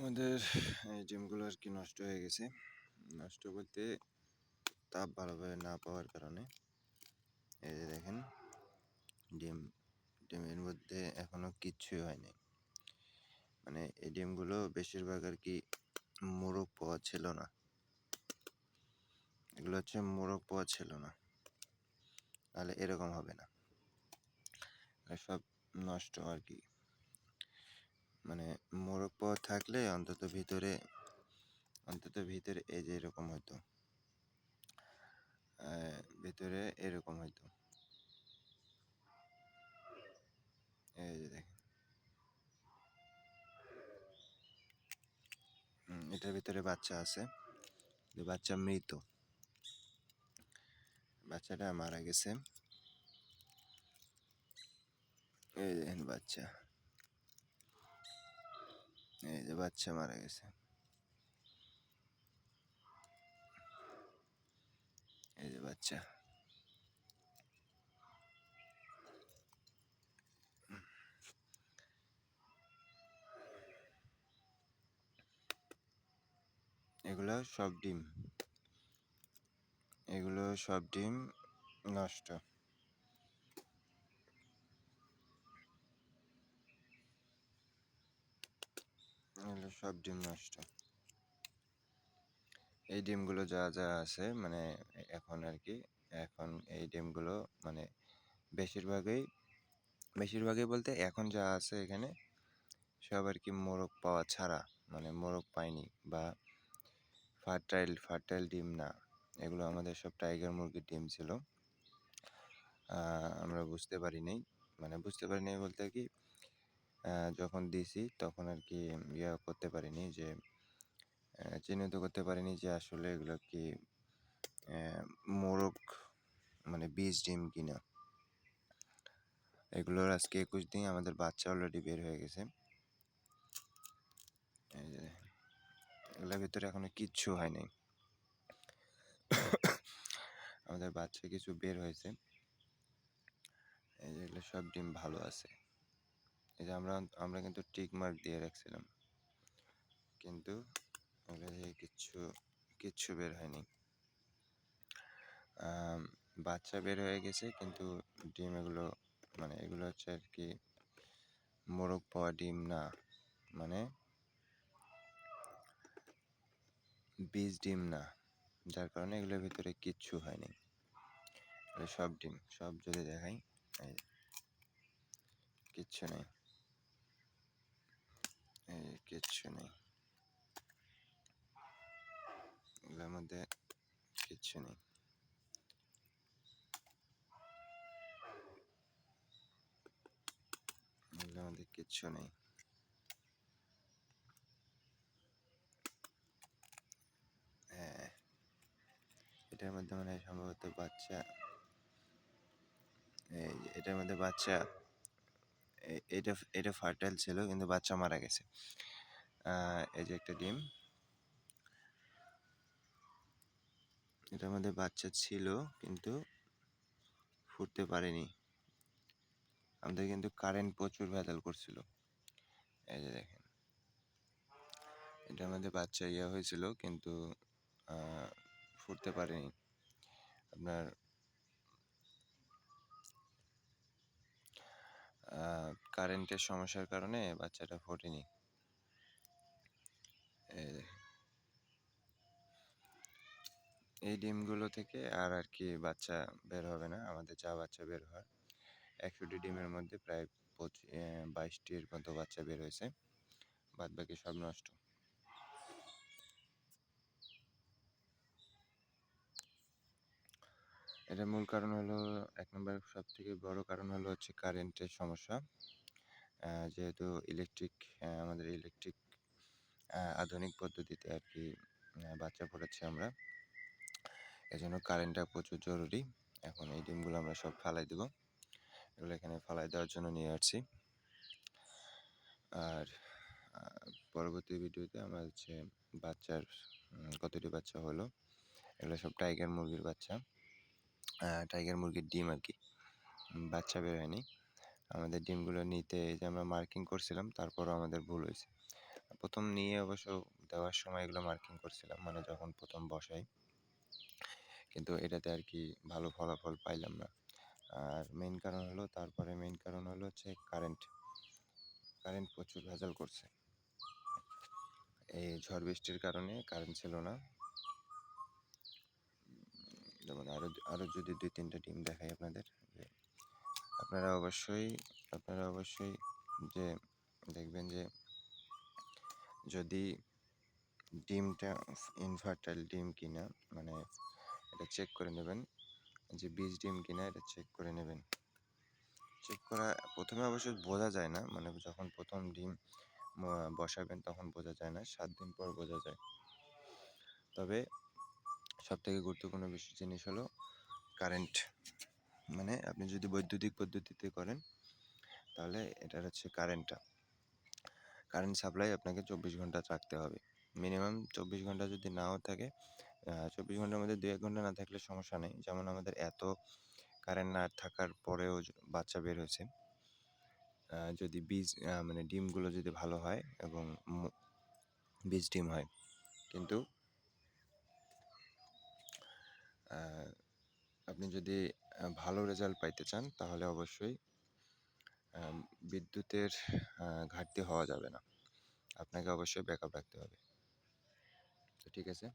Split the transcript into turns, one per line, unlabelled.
আমাদের, এই ডিমগুলো আর কি নষ্ট হয়ে গেছে। নষ্ট বলতে তাপ ভালোভাবে না পাওয়ার কারণে। এই যে দেখেন ডিম ডিমের মধ্যে এখনও কিচ্ছুই হয়নি। মানে এই ডিমগুলো বেশিরভাগ আর কি মোরগ পাওয়া ছিল না। এগুলো হচ্ছে মোরগ পাওয়া ছিল না। তাহলে এরকম হবে না। সব নষ্ট আর কি মানে মোরগ পাওয়া থাকলে অন্তত ভিতরে অন্তত ভিতরে এই যে এরকম হতো ভিতরে এরকম দেখেন। এটার ভিতরে বাচ্চা আছে। বাচ্চা মৃত। বাচ্চাটা মারা গেছে। এই দেখেন বাচ্চা। এই যে বাচ্চা মারা গেছে। এই যে বাচ্চা। এগুলো সব ডিম। এগুলো সব ডিম নষ্ট। এগুলো সব ডিম নষ্ট। এই ডিমগুলো যা যা আছে মানে এখন আর কি, এখন এই ডিমগুলো মানে বেশিরভাগই বেশিরভাগই বলতে এখন যা আছে এখানে, সব আর কি মোরগ পাওয়া ছাড়া মানে মোরগ পায়নি বা ফার্টাইল ফার্টাইল ডিম না, এগুলো আমাদের সব টাইগার মুরগির ডিম ছিল। আমরা বুঝতে পারি পারিনি মানে বুঝতে পারি পারিনি বলতে কি যখন দিছি তখন আর কি ইয়া করতে পারিনি যে চিহ্নিত করতে পারিনি যে আসলে এগুলো কি মোরগ মানে বীজ, ডিম কিনা। এগুলোর আজকে একুশ দিন আমাদের বাচ্চা অলরেডি বের হয়ে গেছে। এগুলোর ভিতরে এখনও কিচ্ছু হয় নাই। আমাদের বাচ্চা কিছু বের হয়েছে। এই যে এগুলো সব ডিম ভালো আছে। এই যে আমরা আমরা কিন্তু টিক মার্ক দিয়ে রাখছিলাম। কিন্তু এগুলো থেকে কিচ্ছু কিচ্ছু বের হয়নি। বাচ্চা বের হয়ে গেছে, কিন্তু ডিম এগুলো মানে এগুলো হচ্ছে আর কি মোরগ পাওয়া ডিম না। মানে বীজ ডিম না। যার কারণে এগুলোর ভিতরে কিচ্ছু হয়নি। সব ডিম, সব যদি দেখাই কিচ্ছু নেই। কিচ্ছু নেই। এগুলোর মধ্যে কিচ্ছু নেই। এগুলোর মধ্যে কিচ্ছু নেই। হ্যাঁ এটার মধ্যে মানে সম্ভবত বাচ্চা। এই এটার মধ্যে বাচ্চা এটা এটা ফার্টাইল ছিল, কিন্তু বাচ্চা মারা গেছে। এই যে একটা ডিম। এটার মধ্যে বাচ্চা ছিল, কিন্তু ফুটতে পারেনি। আমাদের কিন্তু কারেন্ট প্রচুর ভেজাল করছিল। এই যে দেখেন। এটার মধ্যে বাচ্চা ইয়ে হয়েছিল, কিন্তু ফুটতে পারেনি। আপনার কারেন্টের সমস্যার কারণে বাচ্চাটা ফোটেনি। এই ডিমগুলো থেকে আর আর কি বাচ্চা বের হবে না, আমাদের যা বাচ্চা বের হয়। একশোটি ডিমের মধ্যে প্রায় বাইশটির মতো বাচ্চা বের হয়েছে। বাদ বাকি সব নষ্ট। এটার মূল কারণ হলো, এক নম্বর সব থেকে বড় কারণ হলো হচ্ছে কারেন্টের সমস্যা। যেহেতু ইলেকট্রিক আমাদের ইলেকট্রিক আধুনিক পদ্ধতিতে আর কি বাচ্চা ফোটাচ্ছি আমরা। এজন্য কারেন্টটা প্রচুর জরুরি। এখন এই ডিমগুলো আমরা সব ফালাই দেবো। এগুলো এখানে ফালাই দেওয়ার জন্য নিয়ে আসছি। আর পরবর্তী ভিডিওতে আমরা হচ্ছে বাচ্চার কতটি বাচ্চা হলো, এগুলো সব টাইগার মুরগির বাচ্চা। টাইগার মুরগির ডিম আর কি বাচ্চা বের হয়নি। আমাদের ডিমগুলো নিতে যে আমরা মার্কিং করছিলাম, তারপরও আমাদের ভুল হয়েছে। প্রথম নিয়ে অবশ্য দেওয়ার সময় এগুলো মার্কিং করছিলাম মানে যখন প্রথম বসাই। কিন্তু এটাতে আর কি ভালো ফলাফল পাইলাম না। আর মেইন কারণ হলো, তারপরে মেইন কারণ হলো হচ্ছে কারেন্ট কারেন্ট প্রচুর ভেজাল করছে। এই ঝড় বৃষ্টির কারণে কারেন্ট ছিল না। যেমন আরও আরও যদি দুই, তিনটা ডিম দেখাই আপনাদের, যে আপনারা অবশ্যই আপনারা অবশ্যই যে দেখবেন যে যদি ডিমটা ইনফার্টাইল ডিম কিনা মানে এটা চেক করে নেবেন, যে বীজ ডিম কিনা এটা চেক করে নেবেন। চেক করা, প্রথমে অবশ্য বোঝা যায় না মানে যখন প্রথম ডিম বসাবেন তখন বোঝা যায় না, সাত দিন পর বোঝা যায়। তবে সব থেকে গুরুত্বপূর্ণ বিষয় জিনিস হলো কারেন্ট মানে আপনি যদি বৈদ্যুতিক পদ্ধতিতে করেন, তাহলে এটার হচ্ছে কারেন্টটা কারেন্ট সাপ্লাই আপনাকে চব্বিশ ঘণ্টা রাখতে হবে। মিনিমাম চব্বিশ ঘণ্টা যদি নাও থাকে চব্বিশ ঘণ্টার মধ্যে দু এক ঘণ্টা না থাকলে সমস্যা নেই। যেমন আমাদের এত কারেন্ট না থাকার পরেও বাচ্চা বের হয়েছে যদি বীজ মানে ডিমগুলো যদি ভালো হয় এবং বীজ ডিম হয়। কিন্তু আপনি যদি ভালো রেজাল্ট পাইতে চান, তাহলে অবশ্যই বিদ্যুতের ঘাটতি হওয়া যাবে না। আপনাকে অবশ্যই ব্যাকআপ রাখতে হবে। তো ঠিক আছে?